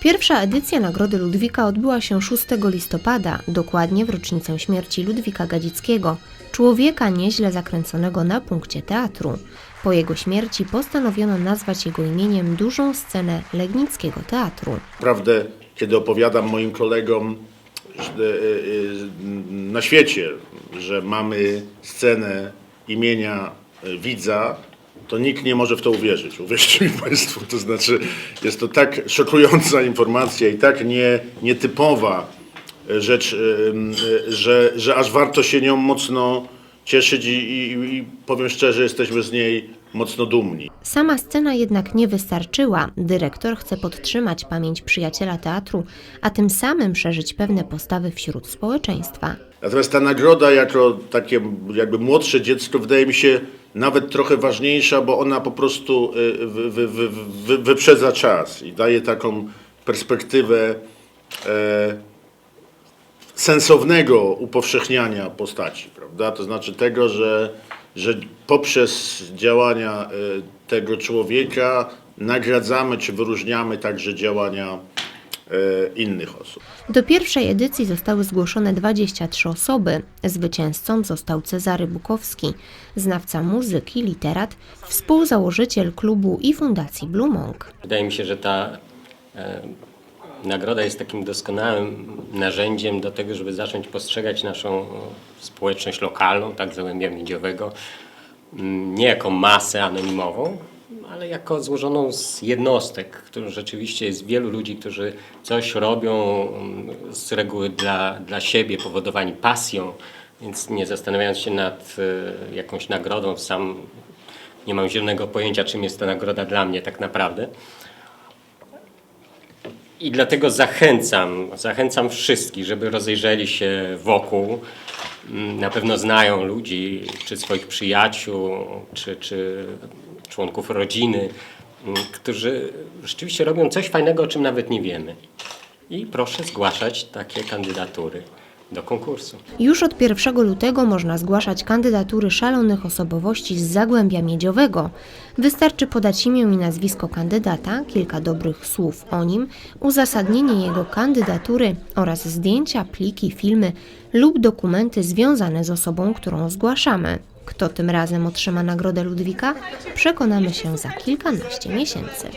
Pierwsza edycja Nagrody Ludwika odbyła się 6 listopada, dokładnie w rocznicę śmierci Ludwika Gadzickiego, człowieka nieźle zakręconego na punkcie teatru. Po jego śmierci postanowiono nazwać jego imieniem dużą scenę Legnickiego Teatru. Naprawdę, kiedy opowiadam moim kolegom e, e, na świecie, że mamy scenę imienia widza, to nikt nie może w to uwierzyć. Uwierzcie mi Państwo, to znaczy jest to tak szokująca informacja i tak nie, nietypowa rzecz, że, że aż warto się nią mocno cieszyć i, i, i powiem szczerze, jesteśmy z niej mocno dumni. Sama scena jednak nie wystarczyła. Dyrektor chce podtrzymać pamięć przyjaciela teatru, a tym samym szerzyć pewne postawy wśród społeczeństwa. Natomiast ta nagroda jako takie jakby młodsze dziecko wydaje mi się nawet trochę ważniejsza, bo ona po prostu y, wy, wy, wy, wy, wyprzedza czas i daje taką perspektywę e, sensownego upowszechniania postaci, prawda? To znaczy tego, że, że poprzez działania e, tego człowieka nagradzamy czy wyróżniamy także działania innych osób. Do pierwszej edycji zostały zgłoszone 23 osoby. Zwycięzcą został Cezary Bukowski, znawca muzyki, literat, współzałożyciel klubu i fundacji Blue Monk. Wydaje mi się, że ta e, nagroda jest takim doskonałym narzędziem do tego, żeby zacząć postrzegać naszą e, społeczność lokalną, tak Zagłębia Miedziowego, nie jako masę anonimową, ale jako złożoną z jednostek, których rzeczywiście jest wielu ludzi, którzy coś robią mm, z reguły dla, dla siebie, powodowani pasją, więc nie zastanawiając się nad e, jakąś nagrodą, sam nie mam zielonego pojęcia, czym jest ta nagroda dla mnie tak naprawdę. I dlatego zachęcam, zachęcam wszystkich, żeby rozejrzeli się wokół. Mm, Na pewno znają ludzi, czy swoich przyjaciół, czy, czy członków rodziny, mm, którzy rzeczywiście robią coś fajnego, o czym nawet nie wiemy. I proszę zgłaszać takie kandydatury do konkursu. Już od 1 lutego można zgłaszać kandydatury szalonych osobowości z Zagłębia Miedziowego. Wystarczy podać imię i nazwisko kandydata, kilka dobrych słów o nim, uzasadnienie jego kandydatury oraz zdjęcia, pliki, filmy lub dokumenty związane z osobą, którą zgłaszamy. Kto tym razem otrzyma Nagrodę Ludwika? Przekonamy się za kilkanaście miesięcy.